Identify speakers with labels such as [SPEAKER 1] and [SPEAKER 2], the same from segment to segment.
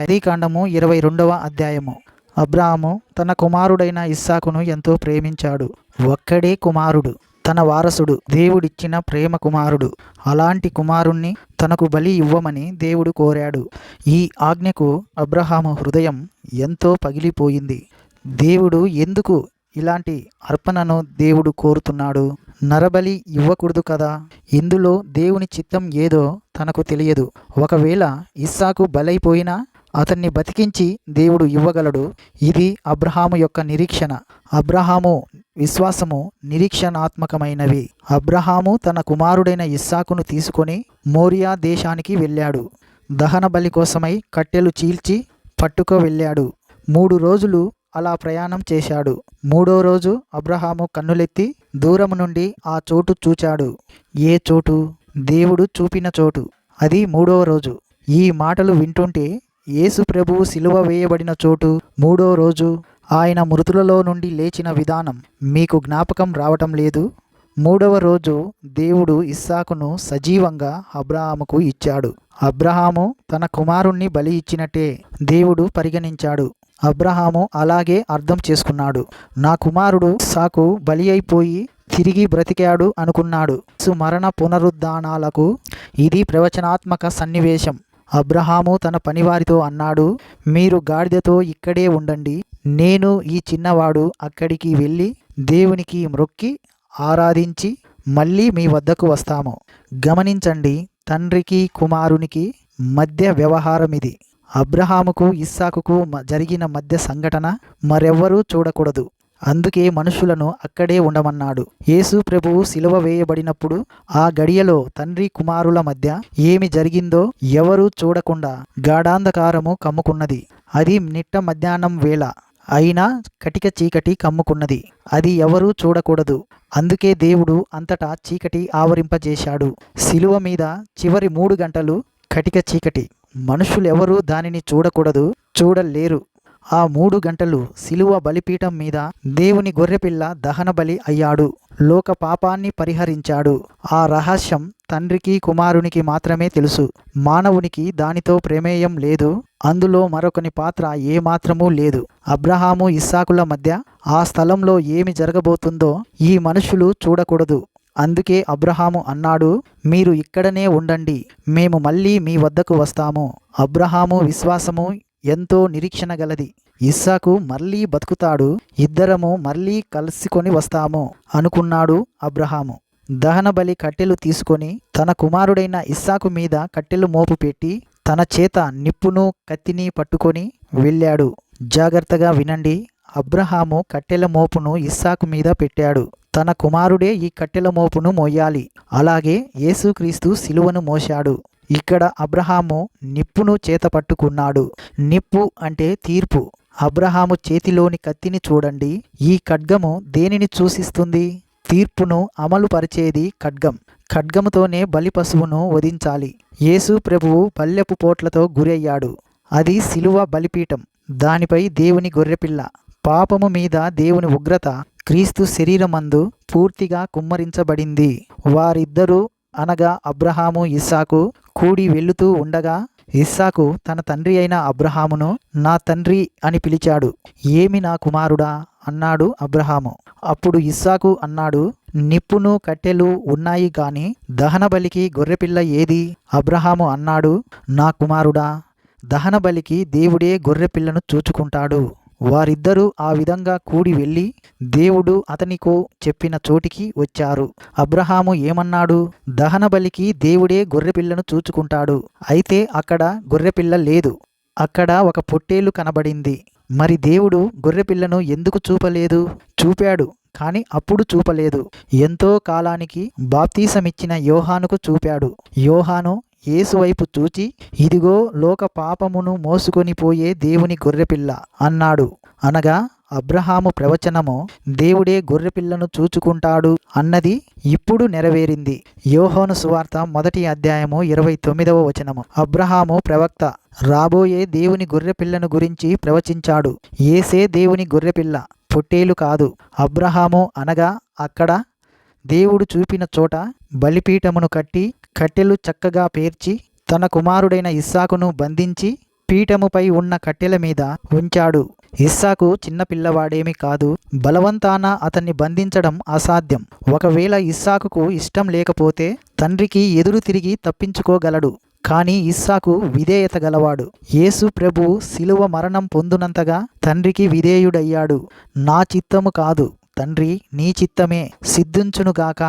[SPEAKER 1] ఆదికాండము ఇరవై రెండవ అధ్యాయము. అబ్రాహాము తన కుమారుడైన ఇస్సాకును ఎంతో ప్రేమించాడు. ఒక్కడే కుమారుడు తన వారసుడు దేవుడిచ్చిన ప్రేమ కుమారుడు. అలాంటి కుమారుణ్ణి తనకు బలి ఇవ్వమని దేవుడు కోరాడు. ఈ ఆజ్ఞకు అబ్రహాము హృదయం ఎంతో పగిలిపోయింది. దేవుడు ఎందుకు ఇలాంటి అర్పణను దేవుడు కోరుతున్నాడు? నరబలి ఇవ్వకూడదు కదా? ఇందులో దేవుని చిత్తం ఏదో తనకు తెలియదు. ఒకవేళ ఇస్సాకు బలైపోయినా అతన్ని బతికించి దేవుడు ఇవ్వగలడు. ఇది అబ్రహాము యొక్క నిరీక్షణ. అబ్రహాము విశ్వాసము నిరీక్షణాత్మకమైనవి. అబ్రహాము తన కుమారుడైన ఇస్సాకును తీసుకొని మోరియా దేశానికి వెళ్ళాడు. దహన బలి కోసమై కట్టెలు చీల్చి పట్టుకు వెళ్ళాడు. మూడు రోజులు అలా ప్రయాణం చేశాడు. మూడో రోజు అబ్రహాము కన్నులెత్తి దూరం నుండి ఆ చోటు చూచాడు. ఏ చోటు? దేవుడు చూపిన చోటు. అది మూడో రోజు. ఈ మాటలు వింటుంటే యేసు ప్రభువు సిలువ వేయబడిన చోటు మూడో రోజు ఆయన మృతులలో నుండి లేచిన విధానం మీకు జ్ఞాపకం రావటం లేదు. మూడవ రోజు దేవుడు ఇస్సాకును సజీవంగా అబ్రహాముకు ఇచ్చాడు. అబ్రహాము తన కుమారుణ్ణి బలి ఇచ్చినట్టే దేవుడు పరిగణించాడు. అబ్రహాము అలాగే అర్థం చేసుకున్నాడు. నా కుమారుడు సాకు బలి అయిపోయి తిరిగి బ్రతికాడు అనుకున్నాడు. సుమరణ పునరుద్ధానాలకు ఇది ప్రవచనాత్మక సన్నివేశం. అబ్రహాము తన పనివారితో అన్నాడు మీరు గాడిదతో ఇక్కడే ఉండండి. నేను ఈ చిన్నవాడు అక్కడికి వెళ్ళి దేవునికి మ్రొక్కి ఆరాధించి మళ్ళీ మీ వద్దకు వస్తాము. గమనించండి తండ్రికి కుమారునికి మధ్య వ్యవహారం ఇది అబ్రహాముకు ఇస్సాకుకు మ- జరిగిన మధ్య సంఘటన మరెవ్వరూ చూడకూడదు. అందుకే మనుషులను అక్కడే ఉండమన్నాడు. యేసు ప్రభువు సిలువ వేయబడినప్పుడు ఆ గడియలో తండ్రి కుమారుల మధ్య ఏమి జరిగిందో ఎవరూ చూడకుండా గాఢాంధకారము కమ్ముకున్నది. అది నిట్ట మధ్యాహ్నం వేళ అయినా కటిక చీకటి కమ్ముకున్నది. అది ఎవరూ చూడకూడదు. అందుకే దేవుడు అంతటా చీకటి ఆవరింపజేశాడు. శిలువ మీద చివరి మూడు గంటలు కటిక చీకటి. మనుషులెవరూ దానిని చూడకూడదు చూడలేరు. ఆ మూడు గంటలు శిలువ బలిపీఠం మీద దేవుని గొర్రెపిల్ల దహన బలి అయ్యాడు. లోక పాపాన్ని పరిహరించాడు. ఆ రహస్యం తండ్రికి కుమారునికి మాత్రమే తెలుసు. మానవునికి దానితో ప్రమేయం లేదు. అందులో మరొకని పాత్ర ఏమాత్రమూ లేదు. అబ్రహాము ఇస్సాకుల మధ్య ఆ స్థలంలో ఏమి జరగబోతుందో ఈ మనుషులు చూడకూడదు. అందుకే అబ్రహాము అన్నాడు మీరు ఇక్కడనే ఉండండి. మేము మళ్ళీ మీ వద్దకు వస్తాము. అబ్రహాము విశ్వాసము ఎంతో నిరీక్షణ గలది. ఇస్సాకు మళ్ళీ బతుకుతాడు. ఇద్దరము మళ్ళీ కలుసుకొని వస్తాము అనుకున్నాడు అబ్రహాము. దహన బలి కట్టెలు తీసుకొని తన కుమారుడైన ఇస్సాకు మీద కట్టెలు మోపు పెట్టి తన చేత నిప్పును కత్తిని పట్టుకొని వెళ్ళాడు. జాగ్రత్తగా వినండి. అబ్రహాము కట్టెల మోపును ఇస్సాకు మీద పెట్టాడు. తన కుమారుడే ఈ కట్టెల మోపును మోయాలి. అలాగే యేసుక్రీస్తు సిలువను మోశాడు. ఇక్కడ అబ్రహాము నిప్పును చేత పట్టుకున్నాడు. నిప్పు అంటే తీర్పు. అబ్రహాము చేతిలోని కత్తిని చూడండి. ఈ ఖడ్గము దేనిని సూచిస్తుంది? తీర్పును అమలు పరిచేది ఖడ్గం. ఖడ్గముతోనే బలి పశువును వధించాలి. యేసు ప్రభువు పల్లెపు పోట్లతో గురయ్యాడు. అది శిలువ బలిపీఠం. దానిపై దేవుని గొర్రెపిల్ల. పాపము మీద దేవుని ఉగ్రత క్రీస్తు శరీరమందు పూర్తిగా కుమ్మరించబడింది. వారిద్దరూ అనగా అబ్రహాము ఇస్సాకు కూడి వెళుతూ ఉండగా ఇస్సాకు తన తండ్రి అయిన అబ్రహామును నా తండ్రి అని పిలిచాడు. ఏమి నా కుమారుడా? అన్నాడు అబ్రహాము. అప్పుడు ఇస్సాకు అన్నాడు నిప్పును కట్టెలు ఉన్నాయి గాని దహన బలికి గొర్రెపిల్ల ఏది? అబ్రహాము అన్నాడు నా కుమారుడా దహన బలికి దేవుడే గొర్రెపిల్లను చూచుకుంటాడు. వారిద్దరూ ఆ విధంగా కూడి వెళ్ళి దేవుడు అతనికో చెప్పిన చోటికి వచ్చారు. అబ్రహాము ఏమన్నాడు? దహన బలికి దేవుడే గొర్రెపిల్లను చూచుకుంటాడు. అయితే అక్కడ గొర్రెపిల్ల లేదు. అక్కడ ఒక పొట్టేలు కనబడింది. మరి దేవుడు గొర్రెపిల్లను ఎందుకు చూపలేదు? చూపాడు కానీ అప్పుడు చూపలేదు. ఎంతో కాలానికి బాప్తీసమిచ్చిన యోహానుకు చూపాడు. యోహాను యేసువైపు చూచి ఇదిగో లోక పాపమును మోసుకొని పోయే దేవుని గొర్రెపిల్ల అన్నాడు. అనగా అబ్రహాము ప్రవచనము దేవుడే గొర్రెపిల్లను చూచుకుంటాడు అన్నది ఇప్పుడు నెరవేరింది. యోహోను సువార్త మొదటి అధ్యాయము ఇరవై తొమ్మిదవ వచనము. అబ్రహాము ప్రవక్త రాబోయే దేవుని గొర్రెపిల్లను గురించి ప్రవచించాడు. ఏసే దేవుని గొర్రెపిల్ల పొట్టేలు కాదు. అబ్రహాము అనగా అక్కడ దేవుడు చూపిన చోట బలిపీఠమును కట్టి కట్టెలు చక్కగా పేర్చి తన కుమారుడైన ఇస్సాకును బంధించి పీఠముపై ఉన్న కట్టెల మీద ఉంచాడు. ఇస్సాకు చిన్నపిల్లవాడేమీ కాదు. బలవంతాన అతన్ని బంధించడం అసాధ్యం. ఒకవేళ ఇస్సాకుకు ఇష్టం లేకపోతే తండ్రికి ఎదురు తిరిగి తప్పించుకోగలడు. కానీ ఇస్సాకు విధేయత గలవాడు. యేసు ప్రభు శిలువ మరణం పొందునంతగా తండ్రికి విధేయుడయ్యాడు. నా చిత్తము కాదు. తండ్రి నీ చిత్తమే సిద్ధించునుగాక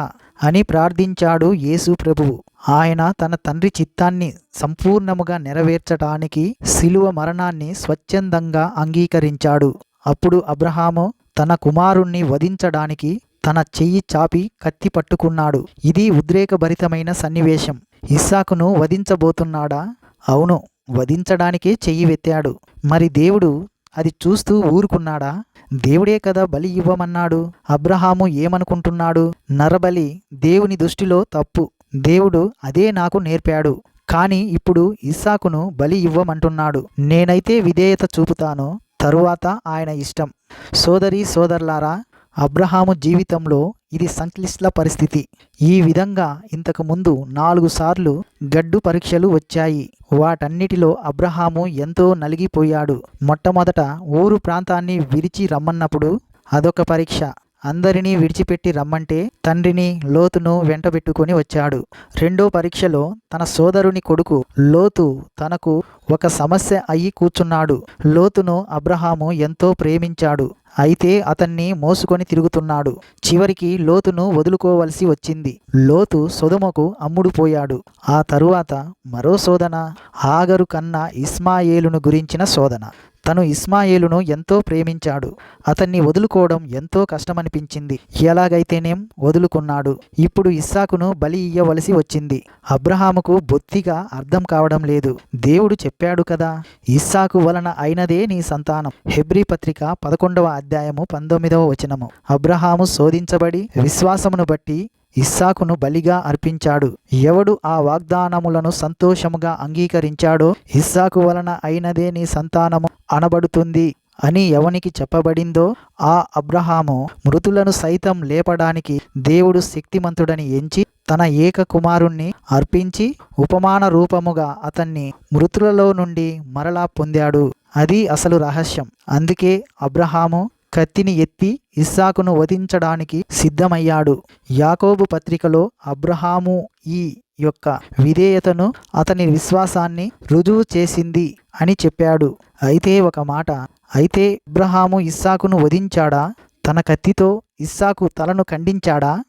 [SPEAKER 1] అని ప్రార్థించాడు యేసు ప్రభువు ఆయన తన తండ్రి చిత్తాన్ని సంపూర్ణముగా నెరవేర్చడానికి శిలువ మరణాన్ని స్వచ్ఛందంగా అంగీకరించాడు. అప్పుడు అబ్రహాము తన కుమారుణ్ణి వధించడానికి తన చెయ్యి చాపి కత్తి పట్టుకున్నాడు. ఇది ఉద్రేకభరితమైన సన్నివేశం. ఇస్సాకును వధించబోతున్నాడా? అవును వధించడానికే చెయ్యి వెత్తాడు. మరి దేవుడు అది చూస్తూ ఊరుకున్నాడా? దేవుడే కదా బలి ఇవ్వమన్నాడు. అబ్రహాము ఏమనుకుంటున్నాడు? నరబలి దేవుని దృష్టిలో తప్పు. దేవుడు అదే నాకు నేర్పాడు. కానీ ఇప్పుడు ఇస్సాకును బలి ఇవ్వమంటున్నాడు. నేనైతే విధేయత చూపుతాను. తరువాత ఆయన ఇష్టం. సోదరి సోదరులారా అబ్రహాము జీవితంలో ఇది సంక్లిష్ట పరిస్థితి. ఈ విధంగా ఇంతకు ముందు నాలుగు సార్లు గడ్డు పరీక్షలు వచ్చాయి. వాటన్నిటిలో అబ్రహాము ఎంతో నలిగిపోయాడు. మొట్టమొదట ఊరు ప్రాంతాన్ని విరిచి రమ్మన్నప్పుడు అదొక పరీక్ష. అందరినీ విడిచిపెట్టి రమ్మంటే తండ్రిని లోతును వెంటబెట్టుకొని వచ్చాడు. రెండో పరీక్షలో తన సోదరుని కొడుకు లోతు తనకు ఒక సమస్య అయి కూర్చున్నాడు. లోతును అబ్రహాము ఎంతో ప్రేమించాడు. అయితే అతన్ని మోసుకొని తిరుగుతున్నాడు. చివరికి లోతును వదులుకోవలసి వచ్చింది. లోతు సొదమకు అమ్ముడుపోయాడు. ఆ తరువాత మరో శోధన ఆగరు కన్న ఇస్మాయేలును గురించిన శోధన తను ఇస్మాయేలును ఎంతో ప్రేమించాడు. అతన్ని వదులుకోవడం ఎంతో కష్టమనిపించింది. ఎలాగైతేనేం? వదులుకున్నాడు. ఇప్పుడు ఇస్సాకును బలి ఇయ్యవలసి వచ్చింది. అబ్రహాముకు బొత్తిగా అర్థం కావడం లేదు. దేవుడు చెప్పాడు కదా ఇస్సాకు వలన అయినదే నీ సంతానం. హెబ్రీ పత్రిక పదకొండవ అధ్యాయము పంతొమ్మిదవ వచనము. అబ్రహాము శోధించబడి విశ్వాసమును బట్టి ఇస్సాకును బలిగా అర్పించాడు. ఎవడు ఆ వాగ్దానములను సంతోషముగా అంగీకరించాడో ఇస్సాకు వలన అయినదే నీ సంతానము అనబడుతుంది అని ఎవనికి చెప్పబడిందో ఆ అబ్రహాము మృతులను సైతం లేపడానికి దేవుడు శక్తిమంతుడని ఎంచి తన ఏక కుమారుణ్ణి అర్పించి ఉపమాన రూపముగా అతన్ని మృతులలో నుండి మరలా పొందాడు. అది అసలు రహస్యం. అందుకే అబ్రహాము కత్తిని ఎత్తి ఇస్సాకును వధించడానికి సిద్ధమయ్యాడు. యాకోబు పత్రికలో అబ్రహాము ఈ యొక్క విధేయతను అతని విశ్వాసాన్ని రుజువు చేసింది అని చెప్పాడు. అయితే ఒక మాట అయితే అబ్రహాము ఇస్సాకును వధించాడా? తన కత్తితో ఇస్సాకు తలను ఖండించాడా?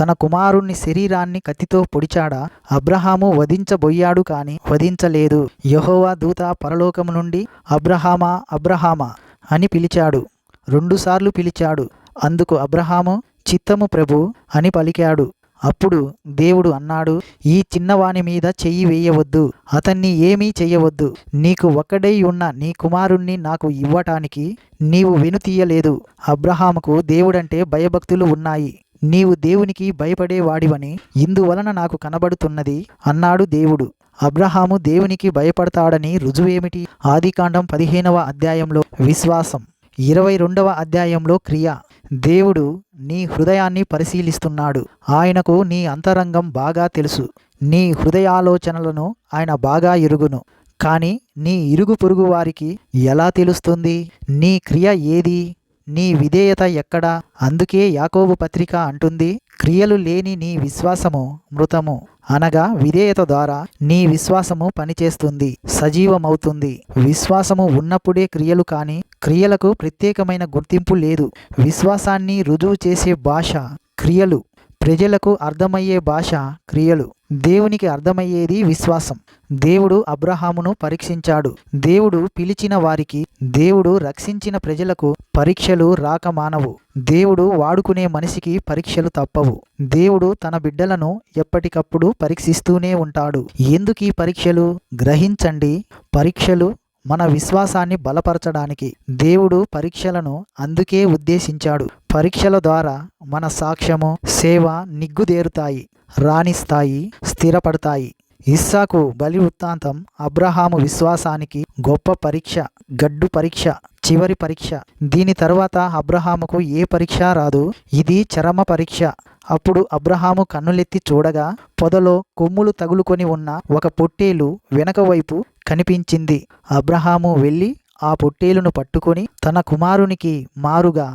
[SPEAKER 1] తన కుమారుణ్ణి శరీరాన్ని కత్తితో పొడిచాడా? అబ్రహాము వధించబోయాడు కాని వధించలేదు. యహోవా దూత పరలోకము నుండి అబ్రహామా అబ్రహామా అని పిలిచాడు. రెండుసార్లు పిలిచాడు. అందుకు అబ్రహాము చిత్తము ప్రభు అని పలికాడు. అప్పుడు దేవుడు అన్నాడు ఈ చిన్నవాని మీద చెయ్యి వేయవద్దు. అతన్ని ఏమీ చెయ్యవద్దు. నీకు ఒక్కడై ఉన్న నీ కుమారుణ్ణి నాకు ఇవ్వటానికి నీవు వెనుతీయలేదు. అబ్రహాముకు దేవుడంటే భయభక్తులు ఉన్నాయి. నీవు దేవునికి భయపడేవాడివని ఇందువలన నాకు కనబడుతున్నది అన్నాడు దేవుడు. అబ్రహాము దేవునికి భయపడతాడని రుజువేమిటి? ఆదికాండం పదిహేనవ అధ్యాయంలో విశ్వాసం. ఇరవై రెండవ అధ్యాయంలో క్రియ. దేవుడు నీ హృదయాన్ని పరిశీలిస్తున్నాడు. ఆయనకు నీ అంతరంగం బాగా తెలుసు. నీ హృదయాలోచనలను ఆయన బాగా ఎరుగును. కానీ నీ ఇరుగు పొరుగు వారికి ఎలా తెలుస్తుంది? నీ క్రియ ఏది? నీ విధేయత ఎక్కడా? అందుకే యాకోబు పత్రిక అంటుంది క్రియలు లేని నీ విశ్వాసము మృతము. అనగా విధేయత ద్వారా నీ విశ్వాసము పనిచేస్తుంది సజీవమవుతుంది. విశ్వాసము ఉన్నప్పుడే క్రియలు కాని క్రియలకు ప్రత్యేకమైన గుర్తింపు లేదు. విశ్వాసాన్ని రుజువు చేసే భాష క్రియలు. ప్రజలకు అర్థమయ్యే భాష క్రియలు. దేవునికి అర్థమయ్యేది విశ్వాసం. దేవుడు అబ్రహామును పరీక్షించాడు. దేవుడు పిలిచిన వారికి దేవుడు రక్షించిన ప్రజలకు పరీక్షలు రాక మానవు. దేవుడు వాడుకునే మనిషికి పరీక్షలు తప్పవు. దేవుడు తన బిడ్డలను ఎప్పటికప్పుడు పరీక్షిస్తూనే ఉంటాడు. ఎందుకు ఈ పరీక్షలు? గ్రహించండి. పరీక్షలు మన విశ్వాసాన్ని బలపరచడానికి దేవుడు పరీక్షలను అందుకే ఉద్దేశించాడు. పరీక్షల ద్వారా మన సాక్ష్యము సేవ నిగ్గుదేరుతాయి రాణిస్తాయి స్థిరపడతాయి. ఇస్సాకు బలి వృత్తాంతం అబ్రహాము విశ్వాసానికి గొప్ప పరీక్ష గడ్డు పరీక్ష చివరి పరీక్ష. దీని తర్వాత అబ్రహాముకు ఏ పరీక్ష రాదు? ఇది చరమ పరీక్ష. అప్పుడు అబ్రహాము కన్నులెత్తి చూడగా పొదలో కొమ్ములు తగులుకొని ఉన్న ఒక పొట్టేలు వెనక వైపు కనిపించింది. అబ్రహాము వెళ్ళి ఆ పొట్టేలును పట్టుకొని తన కుమారునికి మారుగా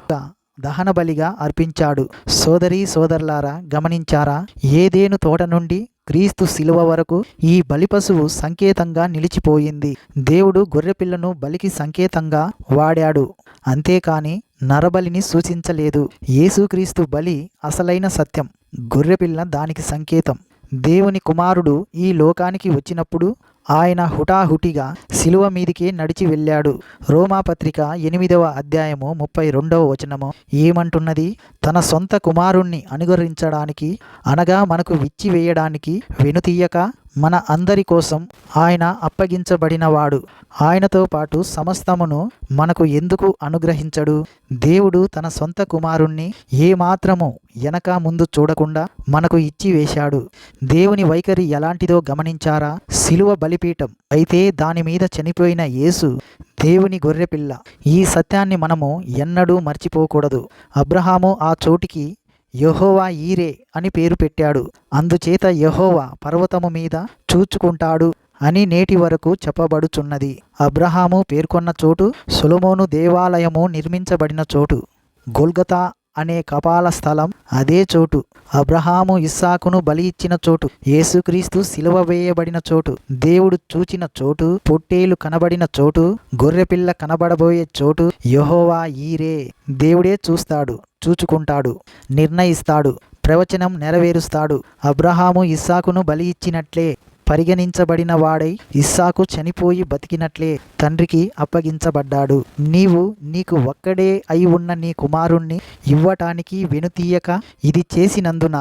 [SPEAKER 1] దహన బలిగా అర్పించాడు. సోదరీ సోదరులారా గమనించారా? ఏదేను తోట నుండి క్రీస్తు శిలువ వరకు ఈ బలిపశువు సంకేతంగా నిలిచిపోయింది. దేవుడు గొర్రెపిల్లను బలికి సంకేతంగా వాడాడు. అంతేకాని నరబలిని సూచించలేదు. యేసుక్రీస్తు బలి అసలైన సత్యం. గొర్రెపిల్ల దానికి సంకేతం. దేవుని కుమారుడు ఈ లోకానికి వచ్చినప్పుడు ఆయన హుటాహుటిగా శిలువ మీదికి నడిచి వెళ్ళాడు. రోమాపత్రిక ఎనిమిదవ అధ్యాయము ముప్పై రెండవ వచనము. ఏమంటున్నది? తన సొంత కుమారుణ్ణి అనుగరించడానికి అనగా మనకు విచ్చి వేయడానికి వెనుతీయక? మన అందరి కోసం ఆయన అప్పగించబడినవాడు. ఆయనతో పాటు సమస్తమును మనకు ఎందుకు అనుగ్రహించడు? దేవుడు తన సొంత కుమారుణ్ణి ఏమాత్రము వెనక ముందు చూడకుండా మనకు ఇచ్చి వేశాడు. దేవుని వైఖరి ఎలాంటిదో గమనించారా? శిలువ బలిపీఠం. అయితే దాని మీద చనిపోయిన యేసు దేవుని గొర్రెపిల్ల. ఈ సత్యాన్ని మనము ఎన్నడూ మర్చిపోకూడదు. అబ్రహాము ఆ చోటికి యహోవా ఈరే అని పేరు పెట్టాడు. అందుచేత యహోవా పర్వతము మీద చూచుకుంటాడు అని నేటి వరకు చెప్పబడుచున్నది. అబ్రహాము పేర్కొన్న చోటు సులమోను దేవాలయము నిర్మించబడిన చోటు గొల్గతా అనే కపాల స్థలం అదే చోటు అబ్రహాము ఇస్సాకును బలి ఇచ్చిన చోటు యేసుక్రీస్తు సిలువ వేయబడిన చోటు దేవుడు చూచిన చోటు పొట్టేలు కనబడిన చోటు గొర్రెపిల్ల కనబడబోయే చోటు యహోవా ఈరే దేవుడే చూస్తాడు. చూచుకుంటాడు నిర్ణయిస్తాడు ప్రవచనం నెరవేరుస్తాడు. అబ్రహాము ఇస్సాకును బలి ఇచ్చినట్లే పరిగణించబడిన వాడై ఇస్సాకు చనిపోయి బతికినట్లే తండ్రికి అప్పగించబడ్డాడు. నీవు నీకు ఒక్కడే అయి ఉన్న నీ కుమారుణ్ణి ఇవ్వటానికి వెనుతీయక ఇది చేసినందున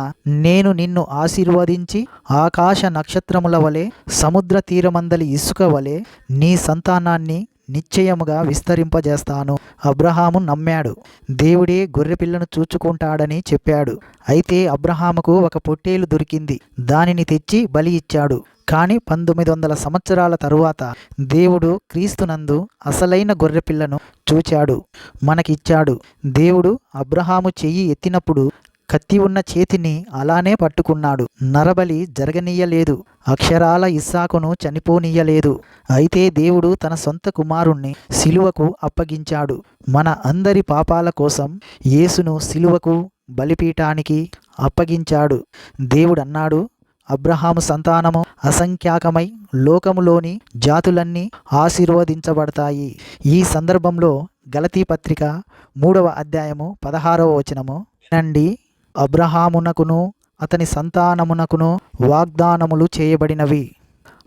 [SPEAKER 1] నేను నిన్ను ఆశీర్వదించి ఆకాశ నక్షత్రముల వలె సముద్ర తీరమందలి ఇసుక వలె నీ సంతానాన్ని నిశ్చయముగా విస్తరింపజేస్తాను. అబ్రహాము నమ్మాడు. దేవుడే గొర్రెపిల్లను చూచుకుంటాడని చెప్పాడు. అయితే అబ్రహాముకు ఒక పొట్టేలు దొరికింది. దానిని తెచ్చి బలి ఇచ్చాడు. కానీ పంతొమ్మిది వందల సంవత్సరాల తరువాత దేవుడు క్రీస్తునందు అసలైన గొర్రెపిల్లను చూచాడు. మనకిచ్చాడు. దేవుడు అబ్రహాము చెయ్యి ఎత్తినప్పుడు కత్తి ఉన్న చేతిని అలానే పట్టుకున్నాడు. నరబలి జరగనీయలేదు. అక్షరాల ఇస్సాకును చనిపోనీయలేదు. అయితే దేవుడు తన సొంత కుమారుణ్ణి సిలువకు అప్పగించాడు. మన అందరి పాపాల కోసం యేసును సిలువకు బలిపీఠానికి అప్పగించాడు. దేవుడన్నాడు అబ్రహాము సంతానము అసంఖ్యాకమై లోకములోని జాతులన్నీ ఆశీర్వదించబడతాయి. ఈ సందర్భంలో గలతీ పత్రిక మూడవ అధ్యాయము పదహారవ వచనము నండి అబ్రహామునకును అతని సంతానమునకును వాగ్దానములు చేయబడినవి.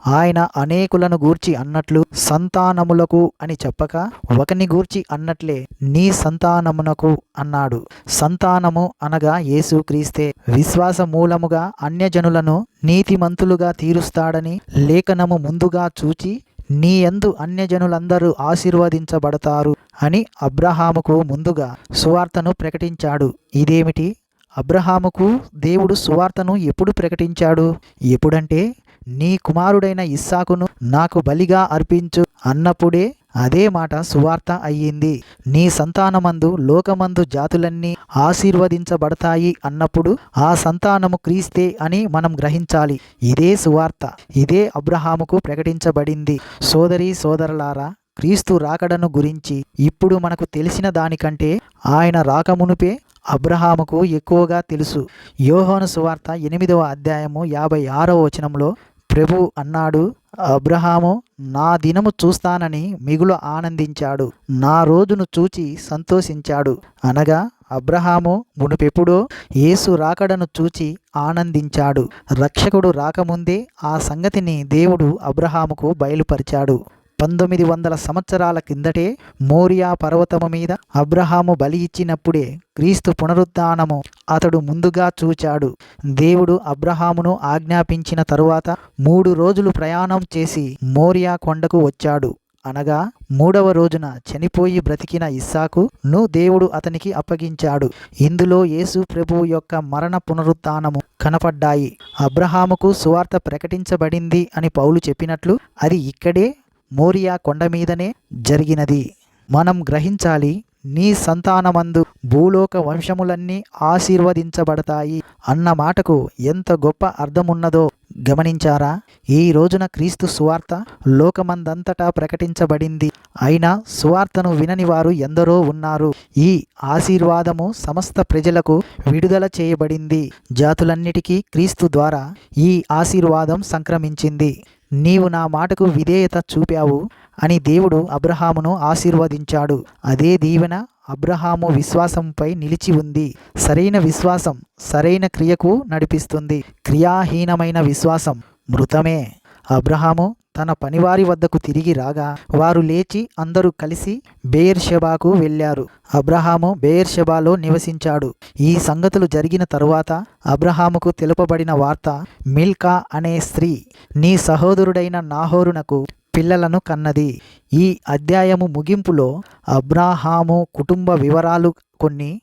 [SPEAKER 1] ఆయన అనేకులను గూర్చి అన్నట్లు సంతానములకు అని చెప్పక ఒకని గూర్చి అన్నట్లే నీ సంతానమునకు అన్నాడు. సంతానము అనగా యేసుక్రీస్తే విశ్వాస మూలముగా అన్యజనులను నీతిమంతులుగా తీరుస్తాడని లేఖనము ముందుగా చూచి నీ ఎందు అన్యజనులందరూ ఆశీర్వదించబడతారు అని అబ్రహాముకు ముందుగా సువార్తను ప్రకటించాడు. ఇదేమిటి? అబ్రహాముకు దేవుడు సువార్తను ఎప్పుడు ప్రకటించాడు? ఎప్పుడంటే నీ కుమారుడైన ఇస్సాకును నాకు బలిగా అర్పించు అన్నప్పుడే అదే మాట సువార్త అయ్యింది. నీ సంతానమందు లోకమందు జాతులన్నీ ఆశీర్వదించబడతాయి అన్నప్పుడు ఆ సంతానము క్రీస్తే అని మనం గ్రహించాలి. ఇదే సువార్త. ఇదే అబ్రహాముకు ప్రకటించబడింది. సోదరి సోదరులారా క్రీస్తు రాకడను గురించి ఇప్పుడు మనకు తెలిసిన దానికంటే ఆయన రాకమునుపే అబ్రహాముకు ఎక్కువగా తెలుసు. యోహోను సువార్త ఎనిమిదవ అధ్యాయము యాభై ఆరవ వచనంలో ప్రభు అన్నాడు అబ్రహాము నా దినము చూస్తానని మిగులు ఆనందించాడు. నా రోజును చూచి సంతోషించాడు. అనగా అబ్రహాము మునుపెప్పుడో యేసు రాకడను చూచి ఆనందించాడు. రక్షకుడు రాకముందే ఆ సంగతిని దేవుడు అబ్రహాముకు బయలుపరిచాడు. పంతొమ్మిది వందల సంవత్సరాల కిందటే మోరియా పర్వతము మీద అబ్రహాము బలి ఇచ్చినప్పుడే క్రీస్తు పునరుద్ధానము అతడు ముందుగా చూచాడు. దేవుడు అబ్రహామును ఆజ్ఞాపించిన తరువాత మూడు రోజులు ప్రయాణం చేసి మోరియా కొండకు వచ్చాడు. అనగా మూడవ రోజున చనిపోయి బ్రతికిన ఇస్సాకును దేవుడు అతనికి అప్పగించాడు. ఇందులో యేసు ప్రభువు యొక్క మరణ పునరుత్నము కనపడ్డాయి. అబ్రహాముకు సువార్త ప్రకటించబడింది అని పౌలు చెప్పినట్లు అది ఇక్కడే మోరియా కొండ మీదనే జరిగినది. మనం గ్రహించాలి నీ సంతానమందు భూలోక వంశములన్నీ ఆశీర్వదించబడతాయి అన్న మాటకు ఎంత గొప్ప అర్థమున్నదో గమనించారా? ఈ రోజున క్రీస్తు సువార్త లోకమందంతటా ప్రకటించబడింది. అయినా సువార్తను వినని వారు ఎందరో ఉన్నారు. ఈ ఆశీర్వాదము సమస్త ప్రజలకు విడుదల చేయబడింది. జాతులన్నిటికీ క్రీస్తు ద్వారా ఈ ఆశీర్వాదం సంక్రమించింది. నీవు నా మాటకు విధేయత చూపావు అని దేవుడు అబ్రహామును ఆశీర్వదించాడు. అదే దీవెన అబ్రహాము విశ్వాసంపై నిలిచి ఉంది. సరైన విశ్వాసం సరైన క్రియకు నడిపిస్తుంది. క్రియాహీనమైన విశ్వాసం మృతమే. అబ్రహాము తన పనివారి వద్దకు తిరిగి రాగా వారు లేచి అందరూ కలిసి బేర్షెబాకు వెళ్ళారు. అబ్రహాము బేర్షెబాలో నివసించాడు. ఈ సంగతులు జరిగిన తరువాత అబ్రహాముకు తెలుపబడిన వార్త మిల్కా అనే స్త్రీ నీ సహోదరుడైన నాహోరునకు పిల్లలను కన్నది. ఈ అధ్యాయము ముగింపులో అబ్రాహాము కుటుంబ వివరాలు కొన్ని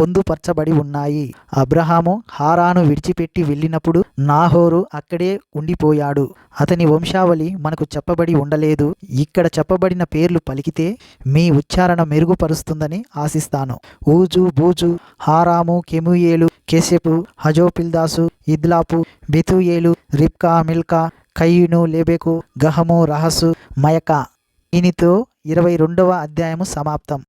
[SPEAKER 1] పొందుపరచబడి ఉన్నాయి. అబ్రహాము హారాను విడిచిపెట్టి వెళ్ళినప్పుడు నాహోరు అక్కడే ఉండిపోయాడు. అతని వంశావళి మనకు చెప్పబడి ఉండలేదు. ఇక్కడ చెప్పబడిన పేర్లు పలికితే మీ ఉచ్చారణ మెరుగుపరుస్తుందని ఆశిస్తాను. ఊజు బూజు హారాము కెముయేలు కెసెపు హజోపిల్దాసు ఇద్లాపు బెతుయేలు రిప్కా మిల్కా కయ్యును లేబెకు గహము రహసు మయకా. దీనితో ఇరవై రెండవ అధ్యాయము సమాప్తం.